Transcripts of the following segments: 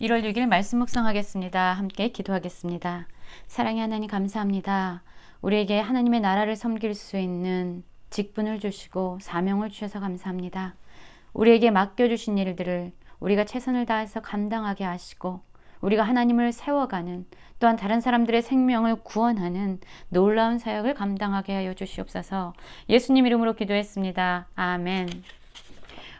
1월 6일 말씀 묵상하겠습니다. 함께 기도하겠습니다. 사랑의 하나님 감사합니다. 우리에게 하나님의 나라를 섬길 수 있는 직분을 주시고 사명을 주셔서 감사합니다. 우리에게 맡겨주신 일들을 우리가 최선을 다해서 감당하게 하시고 우리가 하나님을 세워가는 또한 다른 사람들의 생명을 구원하는 놀라운 사역을 감당하게 하여 주시옵소서 예수님 이름으로 기도했습니다. 아멘.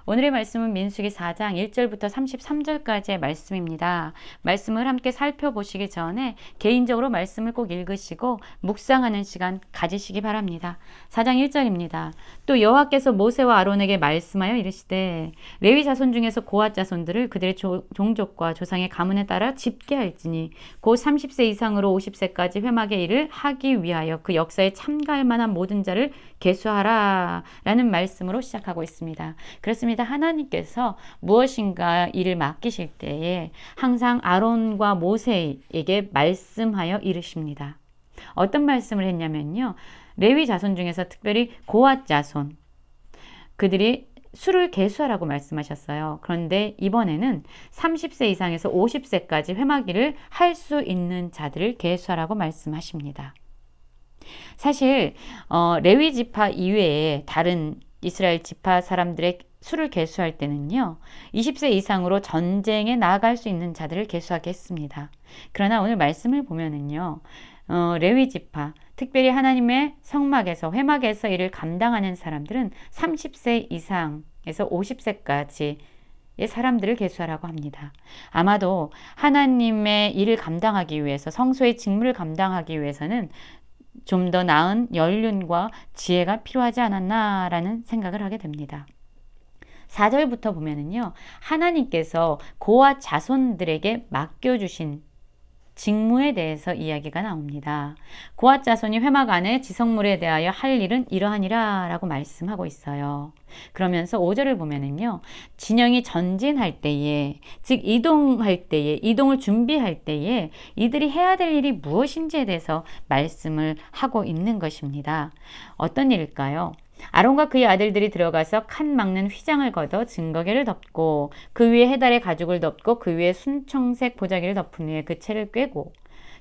오늘의 말씀은 민수기 4장 1절부터 33절까지의 말씀입니다. 말씀을 함께 살펴보시기 전에 개인적으로 말씀을 꼭 읽으시고 묵상하는 시간 가지시기 바랍니다. 4장 1절입니다. 또 여호와께서 모세와 아론에게 말씀하여 이르시되 레위 자손 중에서 고앗 자손들을 그들의 조, 종족과 조상의 가문에 따라 집계할지니 곧 30세 이상으로 50세까지 회막의 일을 하기 위하여 그 역사에 참가할 만한 모든 자를 계수하라 라는 말씀으로 시작하고 있습니다. 그렇습니다. 하나님께서 무엇인가 일을 맡기실 때에 항상 아론과 모세에게 말씀하여 이르십니다. 어떤 말씀을 했냐면요. 레위 자손 중에서 특별히 고앗 자손 그들이 수를 계수하라고 말씀하셨어요. 그런데 이번에는 30세 이상에서 50세까지 회마기를 할수 있는 자들을 계수하라고 말씀하십니다. 사실 어, 레위 지파 이외에 다른 이스라엘 지파 사람들의 수를 계수할 때는요, 20세 이상으로 전쟁에 나아갈 수 있는 자들을 계수하겠습니다. 그러나 오늘 말씀을 보면은요, 어, 레위 지파, 특별히 하나님의 성막에서, 회막에서 일을 감당하는 사람들은 30세 이상에서 50세까지 의 사람들을 계수하라고 합니다. 아마도 하나님의 일을 감당하기 위해서 성소의 직무를 감당하기 위해서는 좀 더 나은 연륜과 지혜가 필요하지 않았나라는 생각을 하게 됩니다. 4절부터 보면은요. 하나님께서 고아 자손들에게 맡겨주신 직무에 대해서 이야기가 나옵니다. 고아 자손이 회막 안에 지성물에 대하여 할 일은 이러하니라 라고 말씀하고 있어요. 그러면서 5절을 보면은요. 진영이 전진할 때에, 즉 이동할 때에, 이동을 준비할 때에 이들이 해야 될 일이 무엇인지에 대해서 말씀을 하고 있는 것입니다. 어떤 일일까요? 아론과 그의 아들들이 들어가서 칸 막는 휘장을 걷어 증거계를 덮고 그 위에 해달의 가죽을 덮고 그 위에 순청색 보자기를 덮은 후에 그 채를 꿰고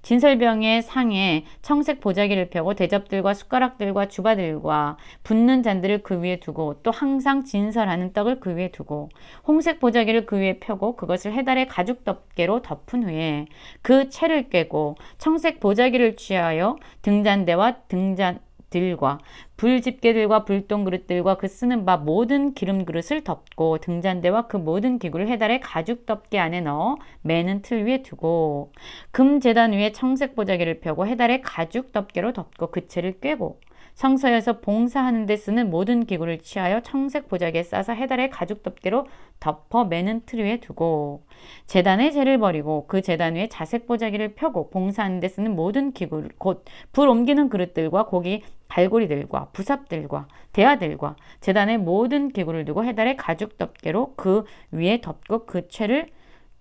진설병의 상에 청색 보자기를 펴고 대접들과 숟가락들과 주바들과 붓는 잔들을 그 위에 두고 또 항상 진설하는 떡을 그 위에 두고 홍색 보자기를 그 위에 펴고 그것을 해달의 가죽 덮개로 덮은 후에 그 채를 꿰고 청색 보자기를 취하여 등잔대와 등잔 들과 불집게들과 불똥 그릇들과 그 쓰는 바 모든 기름 그릇을 덮고 등잔대와 그 모든 기구를 해달에 가죽 덮개 안에 넣어 매는 틀 위에 두고 금 재단 위에 청색 보자기를 펴고 해달에 가죽 덮개로 덮고 그 채를 꿰고 성서에서 봉사하는 데 쓰는 모든 기구를 취하여 청색 보자기에 싸서 해달의 가죽 덮개로 덮어 매는 틀 위에 두고 재단의 재를 버리고 그 재단 위에 자색 보자기를 펴고 봉사하는 데 쓰는 모든 기구를 곧불 옮기는 그릇들과 고기 갈고리들과 부삽들과 대야들과 재단의 모든 기구를 두고 해달의 가죽 덮개로 그 위에 덮고 그 채를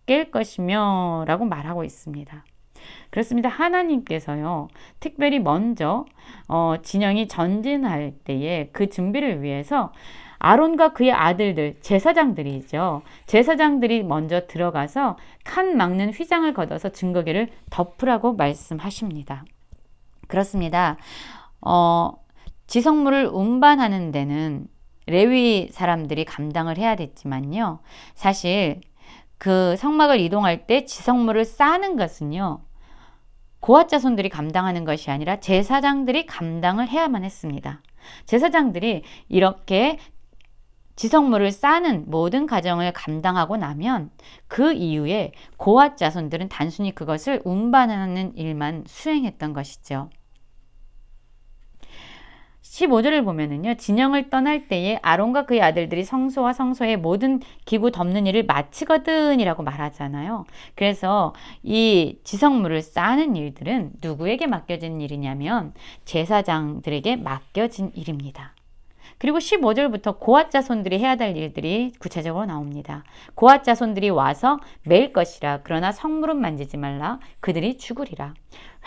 깰 것이며 라고 말하고 있습니다. 그렇습니다. 하나님께서요, 특별히 먼저, 어, 진영이 전진할 때에 그 준비를 위해서 아론과 그의 아들들, 제사장들이죠. 제사장들이 먼저 들어가서 칸 막는 휘장을 걷어서 증거기를 덮으라고 말씀하십니다. 그렇습니다. 어, 지성물을 운반하는 데는 레위 사람들이 감당을 해야 됐지만요. 사실 그 성막을 이동할 때 지성물을 싸는 것은요. 고아 자손들이 감당하는 것이 아니라 제사장들이 감당을 해야만 했습니다. 제사장들이 이렇게 지성물을 싸는 모든 과정을 감당하고 나면 그 이후에 고아 자손들은 단순히 그것을 운반하는 일만 수행했던 것이죠. 15절을 보면은요, 진영을 떠날 때에 아론과 그의 아들들이 성소와 성소의 모든 기구 덮는 일을 마치거든이라고 말하잖아요. 그래서 이 지성물을 쌓는 일들은 누구에게 맡겨진 일이냐면 제사장들에게 맡겨진 일입니다. 그리고 15절부터 고아 자손들이 해야 될 일들이 구체적으로 나옵니다. 고아 자손들이 와서 맬 것이라 그러나 성물은 만지지 말라 그들이 죽으리라.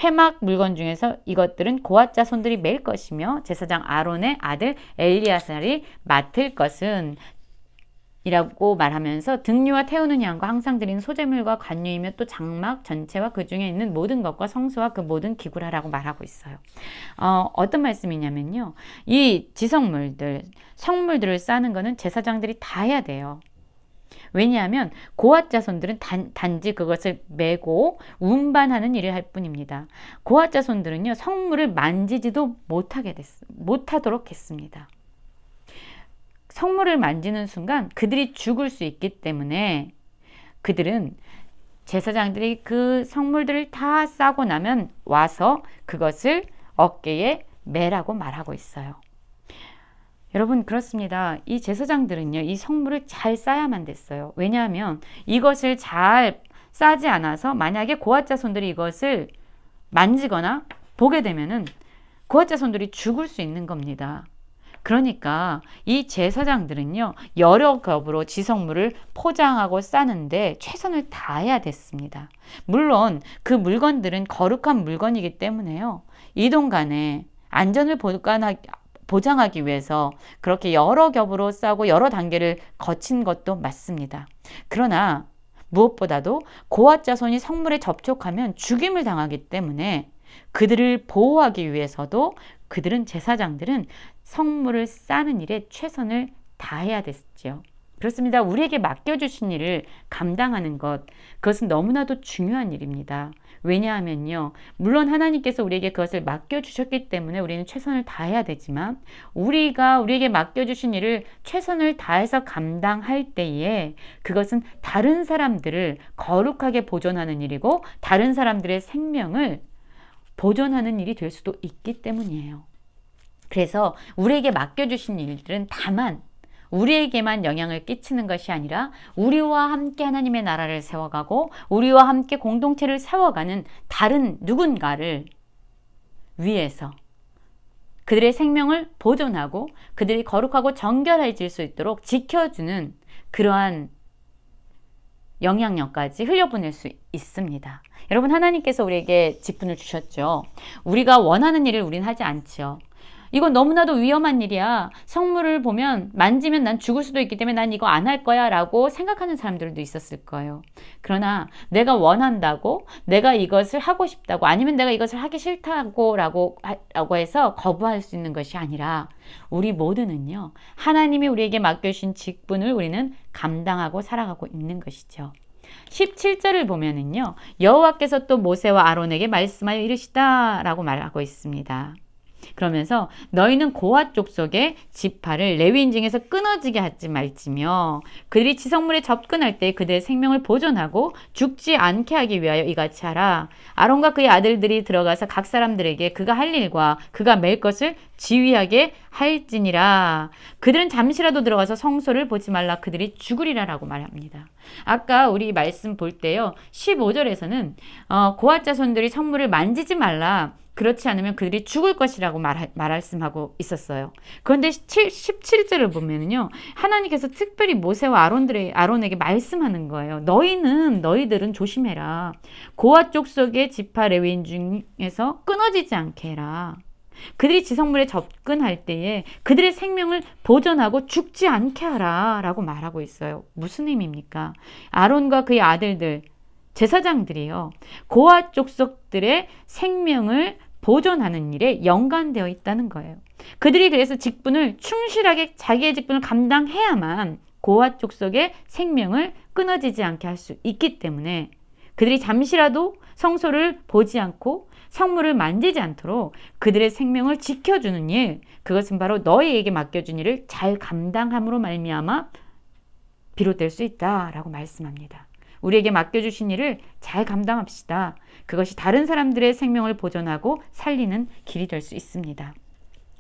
회막 물건 중에서 이것들은 고아 자손들이 맬 것이며 제사장 아론의 아들 엘리아살이 맡을 것은 이라고 말하면서 등류와 태우는 양과 항상 드리는 소재물과 관유이며 또 장막 전체와 그 중에 있는 모든 것과 성소와 그 모든 기구라라고 말하고 있어요. 어, 어떤 말씀이냐면요. 이 지성물들, 성물들을 싸는 거는 제사장들이 다 해야 돼요. 왜냐하면 고앗 자손들은 단, 단지 그것을 메고 운반하는 일을 할 뿐입니다. 고앗 자손들은요 성물을 만지지도 못하게 됐, 못하도록 했습니다. 성물을 만지는 순간 그들이 죽을 수 있기 때문에 그들은 제사장들이 그 성물들을 다 싸고 나면 와서 그것을 어깨에 매라고 말하고 있어요. 여러분 그렇습니다. 이 제사장들은요, 이 성물을 잘 싸야만 됐어요. 왜냐하면 이것을 잘 싸지 않아서 만약에 고아자손들이 이것을 만지거나 보게 되면은 고아자손들이 죽을 수 있는 겁니다. 그러니까 이 제사장들은요, 여러 겹으로 지성물을 포장하고 싸는데 최선을 다해야 됐습니다. 물론 그 물건들은 거룩한 물건이기 때문에요. 이동 간에 안전을 보장하기 위해서 그렇게 여러 겹으로 싸고 여러 단계를 거친 것도 맞습니다. 그러나 무엇보다도 고아 자손이 성물에 접촉하면 죽임을 당하기 때문에 그들을 보호하기 위해서도 그들은 제사장들은 성물을 싸는 일에 최선을 다해야 됐죠. 그렇습니다. 우리에게 맡겨주신 일을 감당하는 것, 그것은 너무나도 중요한 일입니다. 왜냐하면요. 물론 하나님께서 우리에게 그것을 맡겨주셨기 때문에 우리는 최선을 다해야 되지만, 우리가 우리에게 맡겨주신 일을 최선을 다해서 감당할 때에 그것은 다른 사람들을 거룩하게 보존하는 일이고, 다른 사람들의 생명을 보존하는 일이 될 수도 있기 때문이에요. 그래서 우리에게 맡겨주신 일들은 다만 우리에게만 영향을 끼치는 것이 아니라 우리와 함께 하나님의 나라를 세워가고 우리와 함께 공동체를 세워가는 다른 누군가를 위해서 그들의 생명을 보존하고 그들이 거룩하고 정결해질 수 있도록 지켜주는 그러한 영향력까지 흘려보낼 수 있습니다. 여러분 하나님께서 우리에게 직분을 주셨죠. 우리가 원하는 일을 우리는 하지 않죠. 이건 너무나도 위험한 일이야. 성물을 보면 만지면 난 죽을 수도 있기 때문에 난 이거 안 할 거야 라고 생각하는 사람들도 있었을 거예요. 그러나 내가 원한다고 내가 이것을 하고 싶다고 아니면 내가 이것을 하기 싫다고 라고, 라고 해서 거부할 수 있는 것이 아니라 우리 모두는요. 하나님이 우리에게 맡겨주신 직분을 우리는 감당하고 살아가고 있는 것이죠. 17절을 보면은요. 여호와께서 또 모세와 아론에게 말씀하여 이르시다라고 말하고 있습니다. 그러면서 너희는 고아 족속의 지파를 레위인 중에서 끊어지게 하지 말지며 그들이 지성물에 접근할 때 그들의 생명을 보존하고 죽지 않게 하기 위하여 이같이 하라. 아론과 그의 아들들이 들어가서 각 사람들에게 그가 할 일과 그가 맬 것을 지휘하게 할지니라. 그들은 잠시라도 들어가서 성소를 보지 말라. 그들이 죽으리라라고 말합니다. 아까 우리 말씀 볼 때요. 15절에서는 어, 고아 자손들이 성물을 만지지 말라. 그렇지 않으면 그들이 죽을 것이라고 말, 말씀하고 있었어요. 그런데 17절을 보면요. 하나님께서 특별히 모세와 아론들의, 아론에게 말씀하는 거예요. 너희는, 너희들은 조심해라. 고아 족속의 지파 레위인 중에서 끊어지지 않게 해라. 그들이 지성물에 접근할 때에 그들의 생명을 보존하고 죽지 않게 하라. 라고 말하고 있어요. 무슨 의미입니까? 아론과 그의 아들들, 제사장들이요. 고아 족속들의 생명을 보존하는 일에 연관되어 있다는 거예요. 그들이 그래서 직분을 충실하게 자기의 직분을 감당해야만 고아 족속의 생명을 끊어지지 않게 할 수 있기 때문에 그들이 잠시라도 성소를 보지 않고 성물을 만지지 않도록 그들의 생명을 지켜주는 일, 그것은 바로 너희에게 맡겨준 일을 잘 감당함으로 말미암아 비롯될 수 있다라고 말씀합니다. 우리에게 맡겨주신 일을 잘 감당합시다. 그것이 다른 사람들의 생명을 보존하고 살리는 길이 될 수 있습니다.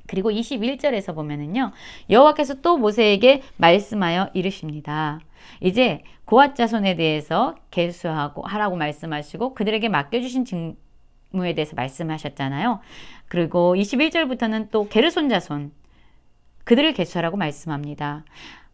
그리고 21절에서 보면은요. 여호와께서 또 모세에게 말씀하여 이르십니다. 이제 고앗 자손에 대해서 계수하고 하라고 말씀하시고 그들에게 맡겨 주신 직무에 대해서 말씀하셨잖아요. 그리고 21절부터는 또 게르손 자손 그들을 계수하라고 말씀합니다.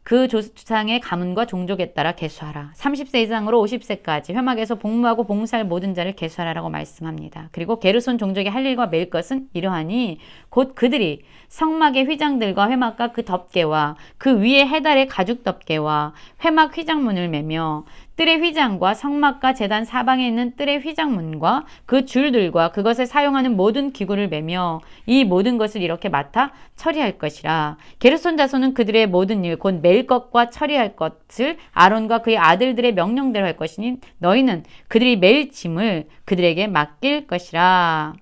그 조상의 가문과 종족에 따라 계수하라. 30세 이상으로 50세까지 회막에서 복무하고 봉사할 모든 자를 계수하라라고 말씀합니다. 그리고 게르손 종족이 할 일과 매일 것은 이러하니 곧 그들이 성막의 휘장들과 회막과 그 덮개와 그 위에 해달의 가죽 덮개와 회막 휘장문을 매며 뜰의 휘장과 성막과 재단 사방에 있는 뜰의 휘장문과 그 줄들과 그것을 사용하는 모든 기구를 매며 이 모든 것을 이렇게 맡아 처리할 것이라. 게르손 자손은 그들의 모든 일, 곧 멜 것과 처리할 것을 아론과 그의 아들들의 명령대로 할 것이니 너희는 그들이 멜 짐을 그들에게 맡길 것이라.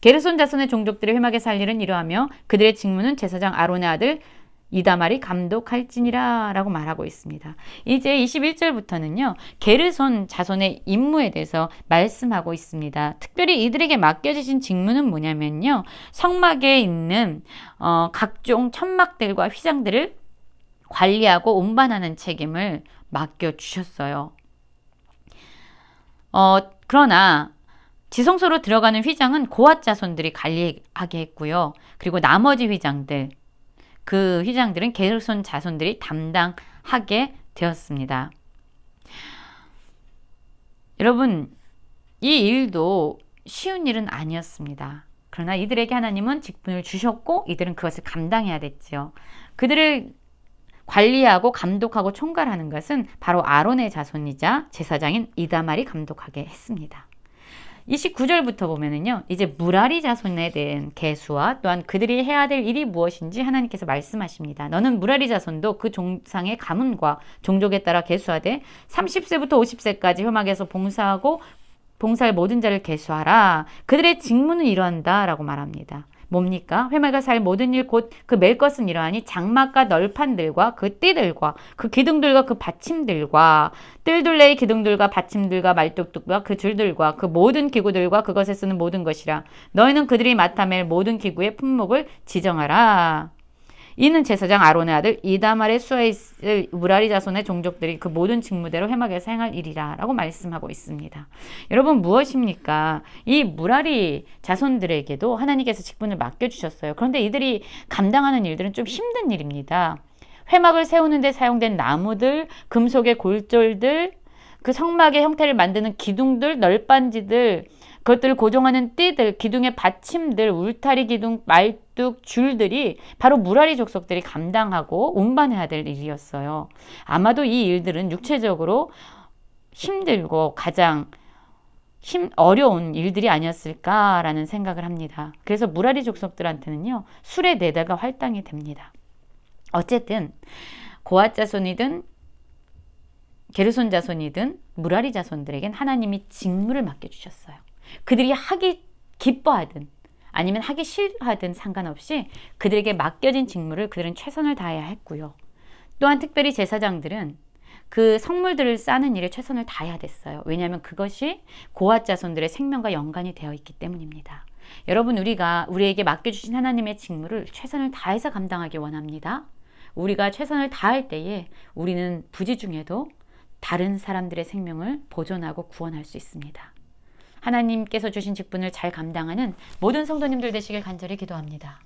게르손 자손의 종족들의 회막에 살 일은 이러하며 그들의 직무는 제사장 아론의 아들 이다말이 감독할지니라 라고 말하고 있습니다. 이제 21절부터는요, 게르손 자손의 임무에 대해서 말씀하고 있습니다. 특별히 이들에게 맡겨지신 직무는 뭐냐면요, 성막에 있는 어, 각종 천막들과 휘장들을 관리하고 운반하는 책임을 맡겨주셨어요. 어, 그러나 지성소로 들어가는 휘장은 고앗 자손들이 관리하게 했고요. 그리고 나머지 휘장들, 그 휘장들은 게르손 자손들이 담당하게 되었습니다. 여러분, 이 일도 쉬운 일은 아니었습니다. 그러나 이들에게 하나님은 직분을 주셨고 이들은 그것을 감당해야 됐지요. 그들을 관리하고 감독하고 총괄하는 것은 바로 아론의 자손이자 제사장인 이다말이 감독하게 했습니다. 29절부터 보면은요, 이제 무라리 자손에 대한 계수와 또한 그들이 해야 될 일이 무엇인지 하나님께서 말씀하십니다. 너는 무라리 자손도 그 종상의 가문과 종족에 따라 계수하되 30세부터 50세까지 흑막에서 봉사하고 봉사할 모든 자를 계수하라. 그들의 직무는 이러한다. 라고 말합니다. 뭡니까? 회막에 살 모든 일 곧 그 멜 것은 이러하니 장막과 널판들과 그 띠들과 그 기둥들과 그 받침들과 뜰둘레의 기둥들과 받침들과 말뚝뚝과 그 줄들과 그 모든 기구들과 그것에 쓰는 모든 것이라 너희는 그들이 맡아 맬 모든 기구의 품목을 지정하라. 이는 제사장 아론의 아들 이다말의 수에 있을 무라리 자손의 종족들이 그 모든 직무대로 회막에서 행할 일이라 라고 말씀하고 있습니다. 여러분 무엇입니까? 이 무라리 자손들에게도 하나님께서 직분을 맡겨 주셨어요. 그런데 이들이 감당하는 일들은 좀 힘든 일입니다. 회막을 세우는데 사용된 나무들, 금속의 골절들, 그 성막의 형태를 만드는 기둥들, 널빤지들, 그것들을 고정하는 띠들, 기둥의 받침들, 울타리 기둥, 말뚝, 줄들이 바로 무라리 족속들이 감당하고 운반해야 될 일이었어요. 아마도 이 일들은 육체적으로 힘들고 가장 힘 어려운 일들이 아니었을까라는 생각을 합니다. 그래서 무라리 족속들한테는요 술에 내다가 할당이 됩니다. 어쨌든 고아 자손이든 게르손 자손이든 무라리 자손들에겐 하나님이 직무를 맡겨주셨어요. 그들이 하기 기뻐하든 아니면 하기 싫어하든 상관없이 그들에게 맡겨진 직무를 그들은 최선을 다해야 했고요. 또한 특별히 제사장들은 그 성물들을 싸는 일에 최선을 다해야 됐어요. 왜냐하면 그것이 고아 자손들의 생명과 연관이 되어 있기 때문입니다. 여러분 우리가 우리에게 맡겨주신 하나님의 직무를 최선을 다해서 감당하기 원합니다. 우리가 최선을 다할 때에 우리는 부지 중에도 다른 사람들의 생명을 보존하고 구원할 수 있습니다. 하나님께서 주신 직분을 잘 감당하는 모든 성도님들 되시길 간절히 기도합니다.